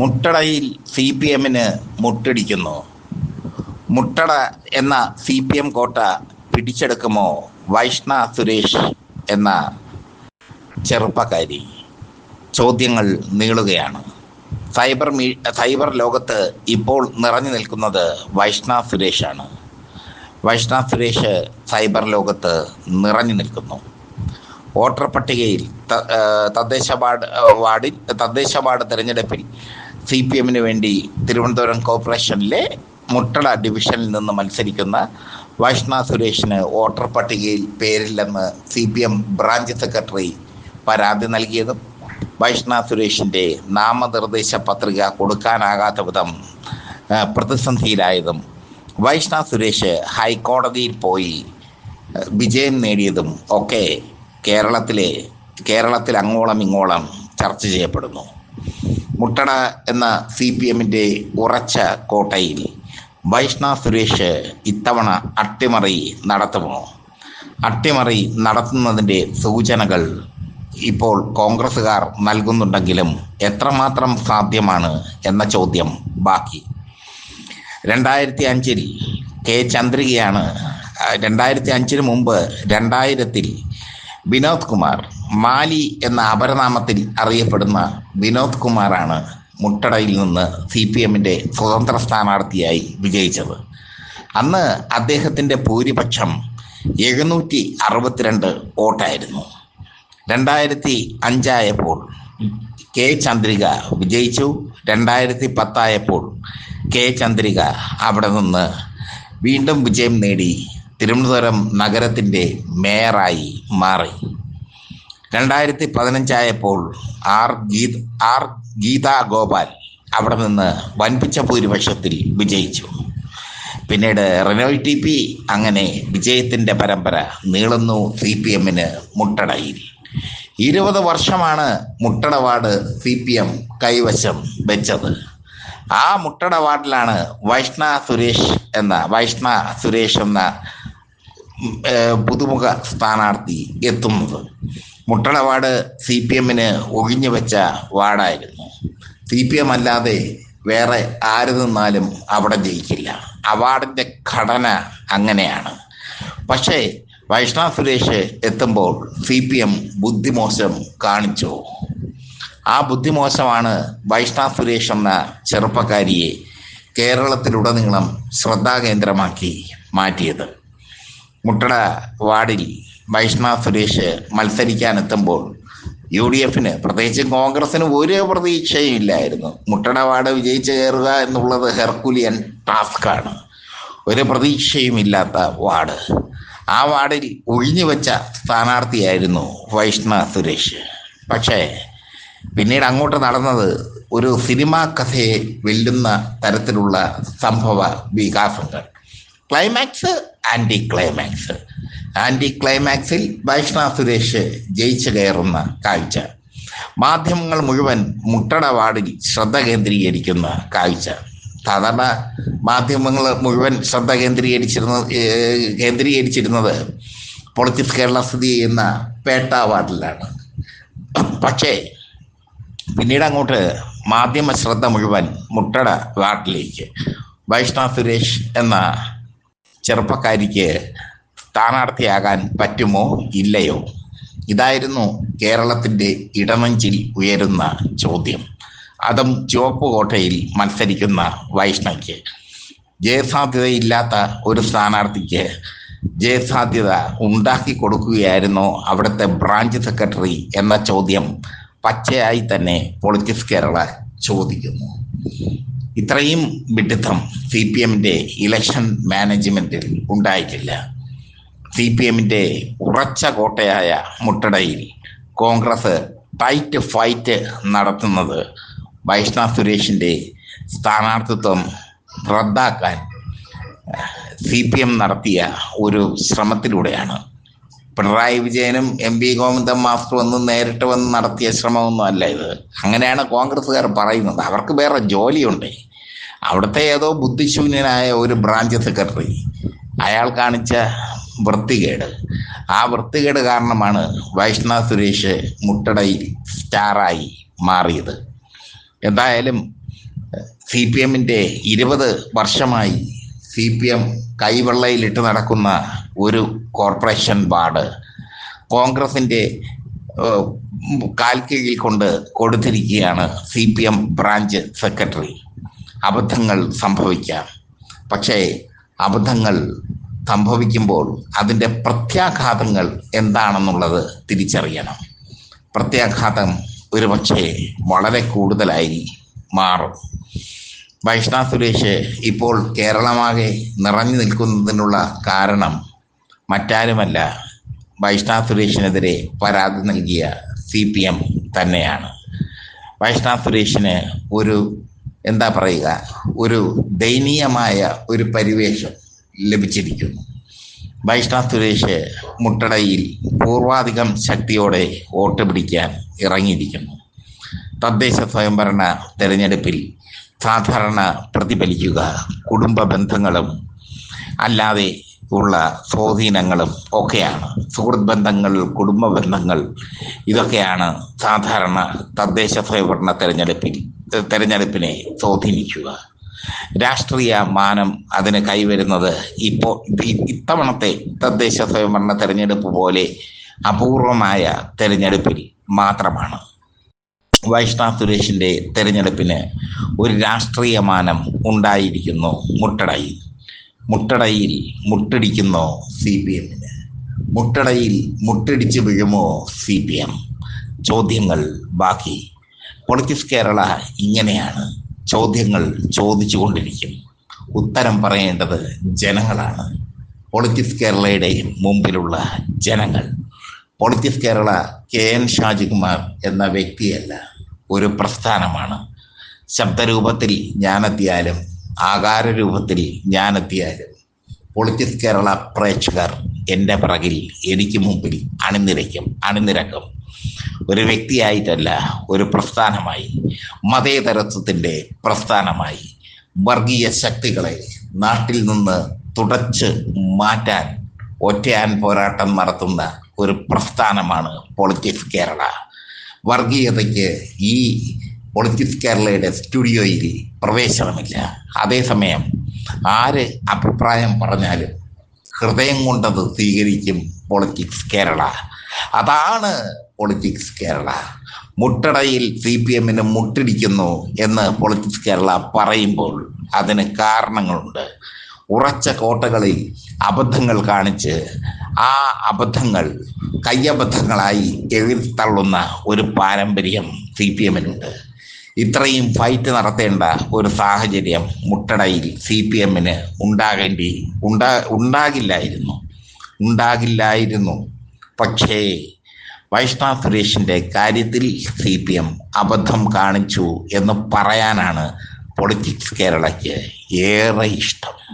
മുട്ടടയിൽ C P എമ്മിന് മുട്ടടിക്കുന്നു. മുട്ടട എന്ന C P M കോട്ട പിടിച്ചെടുക്കുമോ? വൈഷ്ണ സുരേഷ് എന്ന ചെറുപ്പക്കാരി. ചോദ്യങ്ങൾ നീളുകയാണ്. സൈബർ മീ സൈബർ ലോകത്ത് ഇപ്പോൾ നിറഞ്ഞു നിൽക്കുന്നത് വൈഷ്ണ സുരേഷാണ്. വൈഷ്ണ സുരേഷ് സൈബർ ലോകത്ത് നിറഞ്ഞു നിൽക്കുന്നു. വോട്ടർ പട്ടികയിൽ തദ്ദേശ വാർഡ് വാർഡിൽ തദ്ദേശ വാർഡ് തെരഞ്ഞെടുപ്പിൽ സി പി എമ്മിന് വേണ്ടി തിരുവനന്തപുരം കോർപ്പറേഷനിലെ മുട്ടട ഡിവിഷനിൽ നിന്ന് മത്സരിക്കുന്ന വൈഷ്ണ സുരേഷിന് വോട്ടർ പട്ടികയിൽ പേരില്ലെന്ന് C P M branch secretary പരാതി നൽകിയതും വൈഷ്ണ സുരേഷിന്റെ നാമനിർദ്ദേശ പത്രിക കൊടുക്കാനാകാത്ത വിധം പ്രതിസന്ധിയിലായതും വൈഷ്ണ സുരേഷ് ഹൈക്കോടതിയിൽ പോയി വിജയം നേടിയതും ഒക്കെ കേരളത്തിലെ കേരളത്തിൽ അങ്ങോളം ഇങ്ങോളം ചർച്ച ചെയ്യപ്പെടുന്നു. മുട്ടട എന്ന സി പി എമ്മിന്റെ ഉറച്ച കോട്ടയിൽ വൈഷ്ണ സുരേഷ് ഇത്തവണ അട്ടിമറി നടത്തുമോ? അട്ടിമറി നടത്തുന്നതിന്റെ സൂചനകൾ ഇപ്പോൾ കോൺഗ്രസ്സുകാർ നൽകുന്നുണ്ടെങ്കിലും എത്രമാത്രം സാധ്യമാണ് എന്ന ചോദ്യം ബാക്കി. രണ്ടായിരത്തി അഞ്ചിൽ കെ ചന്ദ്രികയാണ് രണ്ടായിരത്തി അഞ്ചിന് മുമ്പ് രണ്ടായിരത്തിൽ വിനോദ് കുമാർ മാലി എന്ന അപരനാമത്തിൽ അറിയപ്പെടുന്ന വിനോദ് കുമാറാണ് മുട്ടടയിൽ നിന്ന് സി പി എമ്മിന്റെ സ്വതന്ത്ര സ്ഥാനാർത്ഥിയായി വിജയിച്ചത്. അന്ന് അദ്ദേഹത്തിന്റെ ഭൂരിപക്ഷം എഴുന്നൂറ്റി അറുപത്തിരണ്ട് വോട്ടായിരുന്നു. രണ്ടായിരത്തി അഞ്ചായപ്പോൾ കെ ചന്ദ്രിക വിജയിച്ചു. രണ്ടായിരത്തി പത്തായപ്പോൾ കെ ചന്ദ്രിക അവിടെ നിന്ന് വീണ്ടും വിജയം നേടി തിരുവനന്തപുരം നഗരത്തിന്റെ മേയറായി മാറി. രണ്ടായിരത്തി പതിനഞ്ചായപ്പോൾ ആർ ഗീത ആർ ഗീതാ ഗോപാൽ അവിടെ നിന്ന് വൻപിച്ച ഭൂരിപക്ഷത്തിൽ വിജയിച്ചു. പിന്നീട് റിനോയ് ടി പി അങ്ങനെ വിജയത്തിന്റെ പരമ്പര നീളുന്നു സി പി എമ്മിന് മുട്ടടയിൽ. ഇരുപത് വർഷമാണ് മുട്ടടവാർഡ് സി പി എം കൈവശം വെച്ചത്. ആ മുട്ടടവാർഡിലാണ് വൈഷ്ണ സുരേഷ് എന്ന വൈഷ്ണ സുരേഷ് എന്ന പുതുമുഖ സ്ഥാനാർത്ഥി എത്തുന്നത്. മുട്ടള വാർഡ് സി പി എമ്മിന് ഒഴിഞ്ഞു വെച്ച വാർഡായിരുന്നു. സി പി എം അല്ലാതെ വേറെ ആര് നിന്നാലും അവിടെ ജയിക്കില്ല. അവാർഡിന്റെ ഘടന അങ്ങനെയാണ്. പക്ഷേ വൈഷ്ണവ് സുരേഷ് എത്തുമ്പോൾ സി പി എം ബുദ്ധിമോശം കാണിച്ചു. ആ ബുദ്ധിമോശമാണ് വൈഷ്ണവ് സുരേഷ് എന്ന ചെറുപ്പക്കാരിയെ കേരളത്തിലുടനീളം ശ്രദ്ധാകേന്ദ്രമാക്കി മാറ്റിയത്. മുട്ടട വാർഡിൽ വൈഷ്ണവ് സുരേഷ് മത്സരിക്കാനെത്തുമ്പോൾ യു ഡി എഫിന് പ്രത്യേകിച്ച് കോൺഗ്രസിന് ഒരു പ്രതീക്ഷയും ഇല്ലായിരുന്നു. മുട്ടട വാർഡ് വിജയിച്ചു കയറുക എന്നുള്ളത് ഹെർക്കുലിയൻ ടാസ്ക്കാണ്. ഒരു പ്രതീക്ഷയും ഇല്ലാത്ത വാർഡ്. ആ വാർഡിൽ ഒഴിഞ്ഞു വെച്ച സ്ഥാനാർത്ഥിയായിരുന്നു വൈഷ്ണവ് സുരേഷ്. പക്ഷേ പിന്നീട് അങ്ങോട്ട് നടന്നത് ഒരു സിനിമാ കഥയെ വെല്ലുന്ന തരത്തിലുള്ള സംഭവ വികാസങ്ങൾ. ക്ലൈമാക്സ് ആന്റി ക്ലൈമാക്സ് ആന്റി ക്ലൈമാക്സിൽ വൈഷ്ണവ് സുരേഷ് ജയിച്ചു കയറുന്ന കാഴ്ച. മാധ്യമങ്ങൾ മുഴുവൻ മുട്ടട വാർഡിൽ ശ്രദ്ധ കേന്ദ്രീകരിക്കുന്ന കാഴ്ച. സാധാരണ മാധ്യമങ്ങൾ മുഴുവൻ ശ്രദ്ധ കേന്ദ്രീകരിച്ചിരുന്ന കേന്ദ്രീകരിച്ചിരുന്നത് പൊളിറ്റിക്സ് കേരള സ്ഥിതി ചെയ്യുന്ന പേട്ട വാർഡിലാണ്. പക്ഷേ പിന്നീട് അങ്ങോട്ട് മാധ്യമ ശ്രദ്ധ മുഴുവൻ മുട്ടട വാർഡിലേക്ക് വൈഷ്ണവ് സുരേഷ് എന്ന ചെറുപ്പക്കാരിക്ക് സ്ഥാനാർത്ഥിയാകാൻ പറ്റുമോ ഇല്ലയോ? ഇതായിരുന്നു കേരളത്തിന്റെ ഇടമഞ്ചിൽ ഉയരുന്ന ചോദ്യം. അതും ചുവപ്പ് കോട്ടയിൽ മത്സരിക്കുന്ന വൈഷ്ണയ്ക്ക് ജയസാധ്യതയില്ലാത്ത ഒരു സ്ഥാനാർത്ഥിക്ക് ജയസാധ്യത ഉണ്ടാക്കി കൊടുക്കുകയായിരുന്നോ അവിടുത്തെ ബ്രാഞ്ച് സെക്രട്ടറി എന്ന ചോദ്യം പച്ചയായി തന്നെ പൊളിറ്റിക്സ് കേരള ചോദിക്കുന്നു. ഇത്രയും വിഡിത്തം സി പി എമ്മിന്റെ ഇലക്ഷൻ മാനേജ്മെന്റിൽ ഉണ്ടായിട്ടില്ല. സി പി എമ്മിന്റെ ഉറച്ച കോട്ടയായ മുട്ടടയിൽ കോൺഗ്രസ് ടൈറ്റ് ഫൈറ്റ് നടത്തുന്നത് വൈഷ്ണവ് സുരേഷിന്റെ സ്ഥാനാർത്ഥിത്വം റദ്ദാക്കാൻ സി പി എം നടത്തിയ ഒരു ശ്രമത്തിലൂടെയാണ്. പിണറായി വിജയനും എം പി ഗോവിന്ദൻ മാസ്റ്ററും ഒന്നും നേരിട്ട് വന്ന് നടത്തിയ ശ്രമമൊന്നും അല്ല ഇത്. അങ്ങനെയാണ് കോൺഗ്രസ്സുകാർ പറയുന്നത്. അവർക്ക് വേറെ ജോലിയുണ്ട്. അവിടുത്തെ ഏതോ ബുദ്ധിശൂന്യനായ ഒരു ബ്രാഞ്ച് സെക്രട്ടറി. അയാൾ കാണിച്ച വൃത്തികേട്. ആ വൃത്തികേട് കാരണമാണ് വൈഷ്ണവ സുരേഷ് മുട്ടടയിൽ സ്റ്റാറായി മാറിയത്. എന്തായാലും സി പി എമ്മിന്റെ ഇരുപത് വർഷമായി സി പി എം കൈവെള്ളയിലിട്ട് നടക്കുന്ന ഒരു കോർപ്പറേഷൻ വാർഡ് കോൺഗ്രസിന്റെ കാൽക്കീഴിൽ കൊണ്ട് കൊടുത്തിരിക്കുകയാണ് C P M branch secretary. അബദ്ധങ്ങൾ സംഭവിക്കാം. പക്ഷേ അബദ്ധങ്ങൾ സംഭവിക്കുമ്പോൾ അതിന്റെ പ്രത്യാഘാതങ്ങൾ എന്താണെന്നുള്ളത് തിരിച്ചറിയണം. പ്രത്യാഘാതം ഒരുപക്ഷെ വളരെ കൂടുതലായി മാറും. വൈഷ്ണവ സുരേഷ് ഇപ്പോൾ കേരളമാകെ നിറഞ്ഞു നിൽക്കുന്നതിനുള്ള കാരണം മറ്റാരുമല്ല. വൈഷ്ണവ സുരേഷിനെതിരെ പരാതി നൽകിയ സി പി എം തന്നെയാണ്. വൈഷ്ണവ സുരേഷിന് ഒരു എന്താ പറയുക ഒരു ദയനീയമായ ഒരു പരിവേഷം ലഭിച്ചിരിക്കുന്നു. വൈഷ്ണവ് സുരേഷ് മുട്ടടയിൽ പൂർവാധികം ശക്തിയോടെ വോട്ട് പിടിക്കാൻ ഇറങ്ങിയിരിക്കുന്നു. തദ്ദേശ സ്വയംഭരണ തെരഞ്ഞെടുപ്പിൽ സാധാരണ പ്രതിഫലിക്കുക കുടുംബ ബന്ധങ്ങളും അല്ലാതെ ഉള്ള സ്വാധീനങ്ങളും ഒക്കെയാണ്. സുഹൃത്ത് ബന്ധങ്ങൾ കുടുംബ ബന്ധങ്ങൾ ഇതൊക്കെയാണ് സാധാരണ തദ്ദേശ സ്വയംഭരണ തെരഞ്ഞെടുപ്പിൽ തെരഞ്ഞെടുപ്പിനെ സ്വാധീനിക്കുക. രാഷ്ട്രീയ മാനം അതിന് കൈവരുന്നത് ഇപ്പോൾ ഇത്തവണത്തെ തദ്ദേശ സ്വയംഭരണ തെരഞ്ഞെടുപ്പ് പോലെ അപൂർവമായ തെരഞ്ഞെടുപ്പിൽ മാത്രമാണ്. വൈഷ്ണവ് സുരേഷിന്റെ തെരഞ്ഞെടുപ്പിന് ഒരു രാഷ്ട്രീയ മാനം ഉണ്ടായിരിക്കുന്നു മുട്ടടയിൽ. മുട്ടടയിൽ മുട്ടടിക്കുന്നു സി പി എമ്മിന്? മുട്ടടയിൽ മുട്ടടിച്ച് വീഴുമോ സി പി എം? ചോദ്യങ്ങൾ ബാക്കി. പൊളിറ്റിക്സ് കേരള ഇങ്ങനെയാണ് ചോദ്യങ്ങൾ ചോദിച്ചുകൊണ്ടിരിക്കും. ഉത്തരം പറയേണ്ടത് ജനങ്ങളാണ്. പൊളിറ്റിക്സ് കേരളയുടെ മുമ്പിലുള്ള ജനങ്ങൾ. Politics Kerala K N Shajikumar എന്ന വ്യക്തിയല്ല ഒരു പ്രസ്ഥാനമാണ്. ശബ്ദരൂപത്തിൽ ഞാനെത്തിയാലും ആകാര രൂപത്തിൽ ഞാനെത്തിയാലും പൊളിറ്റിക്സ് കേരള പ്രേക്ഷകർ എന്റെ പിറകിൽ എനിക്ക് മുമ്പിൽ അണിനിരയ്ക്കും അണിനിരക്കും. ഒരു വ്യക്തിയായിട്ടല്ല ഒരു പ്രസ്ഥാനമായി മതേതരത്വത്തിന്റെ പ്രസ്ഥാനമായി വർഗീയ ശക്തികളെ നാട്ടിൽ നിന്ന് തുടച്ച് മാറ്റാൻ ഒറ്റയാൻ പോരാട്ടം നടത്തുന്ന ഒരു പ്രസ്ഥാനമാണ് പൊളിറ്റിക്സ് കേരള. വർഗീയതയ്ക്ക് ഈ പൊളിറ്റിക്സ് കേരളയുടെ സ്റ്റുഡിയോയിൽ പ്രവേശനമില്ല. അതേസമയം ആര് അഭിപ്രായം പറഞ്ഞാലും ഹൃദയം കൊണ്ടത് സ്വീകരിക്കും പൊളിറ്റിക്സ് കേരള. അതാണ് പൊളിറ്റിക്സ് കേരള മുട്ടടയിൽ സി പി എമ്മിന് മുട്ടിടിക്കുന്നു എന്ന് പൊളിറ്റിക്സ് കേരള പറയുമ്പോൾ അതിന് കാരണങ്ങളുണ്ട്. ഉറച്ച കോട്ടകളിൽ അബദ്ധങ്ങൾ കാണിച്ച് ആ അബദ്ധങ്ങൾ കയ്യബദ്ധങ്ങളായി എഴുത്തള്ളുന്ന ഒരു പാരമ്പര്യം സി പി എമ്മിനുണ്ട് ഇത്രയും ഫൈറ്റ് നടത്തേണ്ട ഒരു സാഹചര്യം മുട്ടടയിൽ സി പി എമ്മിന് ഉണ്ടാകേണ്ടി ഉണ്ടാ ഉണ്ടാകില്ലായിരുന്നു. ഉണ്ടാകില്ലായിരുന്നു. പക്ഷേ വൈഷ്ണവ് സുരേഷിന്റെ കാര്യത്തിൽ സി പി എം അബദ്ധം കാണിച്ചു എന്ന് പറയാനാണ് പൊളിറ്റിക്സ് കേരളയ്ക്ക് ഏറെ ഇഷ്ടം.